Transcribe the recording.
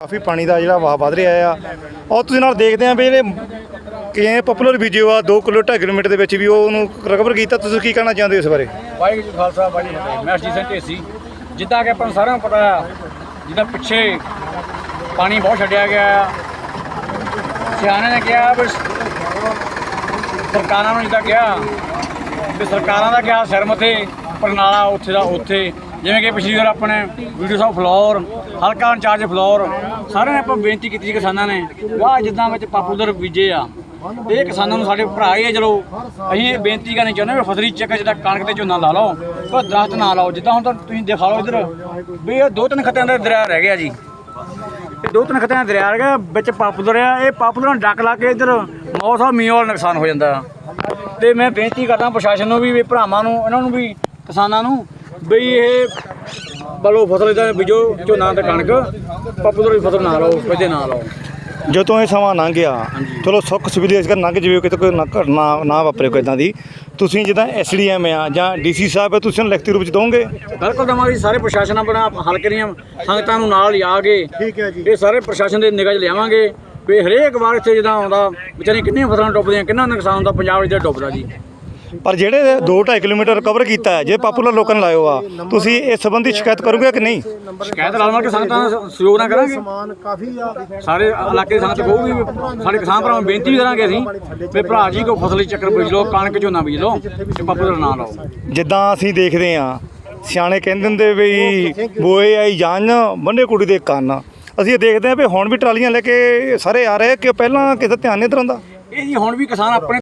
ਕਾਫੀ ਪਾਣੀ ਦਾ ਜਿਹੜਾ ਵਾਹ ਵੱਧ ਰਿਹਾ ਆ। ਔਰ ਤੁਸੀਂ ਨਾਲ ਦੇਖਦੇ ਆ ਵੀ ਜਿਹੜੇ ਕਿਵੇਂ ਪਪੂਲਰ ਵੀਡੀਓ ਆ 2 ਕਿਲੋ 2.5 ਕਿਲੋਮੀਟਰ ਦੇ ਵਿੱਚ ਵੀ ਉਹ ਉਹਨੂੰ ਰਿਕਵਰ ਕੀਤਾ। ਤੁਸੀਂ ਕੀ ਕਹਿਣਾ ਚਾਹੁੰਦੇ ਹੋ ਇਸ ਬਾਰੇ? ਵਾਹਿਗੁਰੂ ਜੀ ਖਾਲਸਾ, ਵਾਹਿਗੁਰੂ ਜੀ ਕੀ ਫਤਿਹ। ਮੈਂ ਅਰਜੀਤ ਸਿੰਘ ਢੇਸੀ। ਜਿੱਦਾਂ ਕਿ ਆਪਾਂ ਨੂੰ ਸਾਰਿਆਂ ਨੂੰ ਪਤਾ ਆ, ਜਿੱਦਾਂ ਪਿੱਛੇ ਪਾਣੀ ਬਹੁਤ ਛੱਡਿਆ ਗਿਆ ਆ। ਸਿਆਣੇ ਨੇ ਕਿਹਾ ਵੀ ਸਰਕਾਰਾਂ ਨੂੰ ਜਿੱਦਾਂ ਕਿਹਾ, ਵੀ ਸਰਕਾਰਾਂ ਦਾ ਕਿਹਾ ਸਿਰ ਮੱਥੇ ਪਰਨਾਲਾ ਉੱਥੇ ਦਾ ਉੱਥੇ। ਜਿਵੇਂ ਕਿ ਪਿਛਲੀ ਵਾਰ ਆਪਣੇ ਵੀਡੀਓ ਸਾਹਿਬ ਫਲੋਰ ਹਲਕਾ ਇੰਚਾਰਜ ਫਲੋਰ ਸਾਰਿਆਂ ਨੇ ਆਪਾਂ ਬੇਨਤੀ ਕੀਤੀ ਸੀ ਕਿਸਾਨਾਂ ਨੇ, ਵਾਹ, ਜਿੱਦਾਂ ਵਿੱਚ ਪਾਪੂਲਰ ਬੀਜੇ ਆ, ਇਹ ਕਿਸਾਨਾਂ ਨੂੰ ਸਾਡੇ ਭਰਾ ਹੀ ਆ, ਚਲੋ, ਅਸੀਂ ਇਹ ਬੇਨਤੀ ਕਰਨੀ ਚਾਹੁੰਦੇ ਵੀ ਫਸਲੀ ਚੱਕਰ ਜਿੱਦਾਂ ਕਣਕ ਤੇ ਝੋਨਾ ਲਾ ਲਓ ਪਰ ਦਰਖਤ ਨਾ ਲਾਓ, ਜਿੱਦਾਂ ਹੁਣ ਤਾਂ ਤੁਸੀਂ ਦਿਖਾ ਲਓ ਇੱਧਰ, ਵੀ ਇਹ ਦੋ ਤਿੰਨ ਖੱਤਿਆਂ ਦਾ ਦਰਿਆ ਰਹਿ ਗਿਆ ਜੀ। ਇਹ ਦੋ ਤਿੰਨ ਖੱਤਿਆਂ ਦਾ ਦਰਿਆ ਰਹਿ ਗਿਆ, ਵਿੱਚ ਪਾਪੂਲਰ ਆ, ਇਹ ਪਾਪੂਲਰ ਨੂੰ ਡੱਕ ਲਾ ਕੇ ਇੱਧਰ ਮੌਸਮ ਮੀਂਹ ਵਾਲਾ ਨੁਕਸਾਨ ਹੋ ਜਾਂਦਾ। ਤੇ ਮੈਂ ਬੇਨਤੀ ਕਰਦਾ ਪ੍ਰਸ਼ਾਸਨ ਨੂੰ ਵੀ ਭਰਾਵਾਂ ਨੂੰ, ਇਹਨਾਂ ਨੂੰ ਵੀ, ਕਿਸਾਨਾਂ ਨੂੰ ਬਈ ਇਹ ਬਲੋ ਫਸਲ ਦਾ ਬੀਜੋ ਝੋਨਾ ਤੇ ਕਣਕ ਪਾਪੂਲਰ ਦੀ ਫਸਲ ਨਾ ਲਾਓ ਇਹਦੇ ਨਾ ਲਾਓ। ਜਦੋਂ ਇਹ ਸਮਾਂ ਲੰਘ ਗਿਆ ਚਲੋ ਸੁੱਖ ਸੁਵਿਧਾ ਇਸ ਕਰ ਲੰਘ ਜਾਵੇ ਕਿਤੇ ਕੋਈ ਨਾ ਘਟਨਾ ਨਾ ਵਾਪਰੇ ਕੋਈ ਇਦਾਂ ਦੀ। ਤੁਸੀਂ ਜਿੱਦਾਂ ਐਸਡੀਐਮ ਆ ਜਾਂ ਡੀਸੀ ਸਾਹਿਬ ਆ ਤੁਸੀਂ ਉਹਨੂੰ ਲਿਖਤੀ ਰੂਪ ਚ ਦੋਗੇ? ਬਿਲਕੁਲ ਦਵਾਂਗੇ ਸਾਰੇ ਪ੍ਰਸ਼ਾਸਨ ਆਪਣਾ ਹਲਕੇ ਦੀਆਂ ਸੰਗਤਾਂ ਨੂੰ ਨਾਲ ਲਿਆ ਕੇ ਠੀਕ ਹੈ ਜੀ। ਇਹ ਸਾਰੇ ਪ੍ਰਸ਼ਾਸਨ ਦੇ ਨਿਗਾਹ 'ਚ ਲਿਆਵਾਂਗੇ। ਵੀ ਹਰੇਕ ਵਾਰ ਇੱਥੇ ਜਿੱਦਾਂ ਆਉਂਦਾ ਵਿਚਾਰੀ ਕਿੰਨੀਆਂ ਫਸਲਾਂ ਡੁੱਬਦੀਆਂ ਕਿੰਨਾ ਨੁਕਸਾਨ ਹੁੰਦਾ ਪੰਜਾਬ ਵਿੱਚ ਡੁੱਬਦਾ ਜੀ। ਪਰ ਜਿਹੜੇ 2.5 ਕਿਲੋਮੀਟਰ ਰਿਕਵਰ ਕੀਤਾ ਹੈ ਜੇ ਪਾਪੂਲਰ ਲੋਕਾਂ ਨੇ ਲਾਇਓ ਆ ਤੁਸੀਂ ਇਸ ਸੰਬੰਧੀ ਸ਼ਿਕਾਇਤ ਕਰੋਗੇ ਕਿ ਨਹੀਂ? ਸ਼ਿਕਾਇਤ ਲਾ ਲਵਾਂ ਕਿ ਸੰਗਤਾਂ ਦਾ ਸਹਿਯੋਗ ਨਾ ਕਰਾਂਗੇ। ਸਮਾਨ ਕਾਫੀ ਆ ਸਾਰੇ ਇਲਾਕੇ ਦੀ ਸੰਗਤ ਕਹੂਗੀ ਵੀ ਸਾਡੇ ਕਿਸਾਨ ਭਰਾਵਾਂ ਨੂੰ ਬੇਨਤੀ ਵੀ ਕਰਾਂਗੇ ਅਸੀਂ ਵੀ ਭਰਾ ਜੀ ਕੋ ਫਸਲੀ ਚੱਕਰ ਬੀਜ ਲਓ ਕਣਕ ਝੋਨਾ ਬੀਜ ਲਓ ਤੇ ਪਾਪੂਲਰ ਨਾ ਲਾਓ। ਜਿੱਦਾਂ ਅਸੀਂ ਦੇਖਦੇ ਆ ਸਿਆਣੇ ਕਹਿੰਦੇ ਹੁੰਦੇ ਵੀ ਬੋਏ ਆਈ ਜਾਨ ਬੰਨੇ ਕੁੜੀ ਦੇ ਕੰਨ। ਅਸੀਂ ਇਹ ਦੇਖਦੇ ਆ ਵੀ ਹੁਣ ਵੀ ਟਰਾਲੀਆਂ ਲੈ ਕੇ ਸਾਰੇ ਆ ਰਹੇ ਕਿ ਪਹਿਲਾਂ ਕਿਸੇ ਦਾ ਧਿਆਨ ਨਹੀਂ ਦਰਾਂਦਾ ਇਹ ਜੀ ਹੁਣ ਵੀ ਕਿਸਾਨ ਆਪਣੇ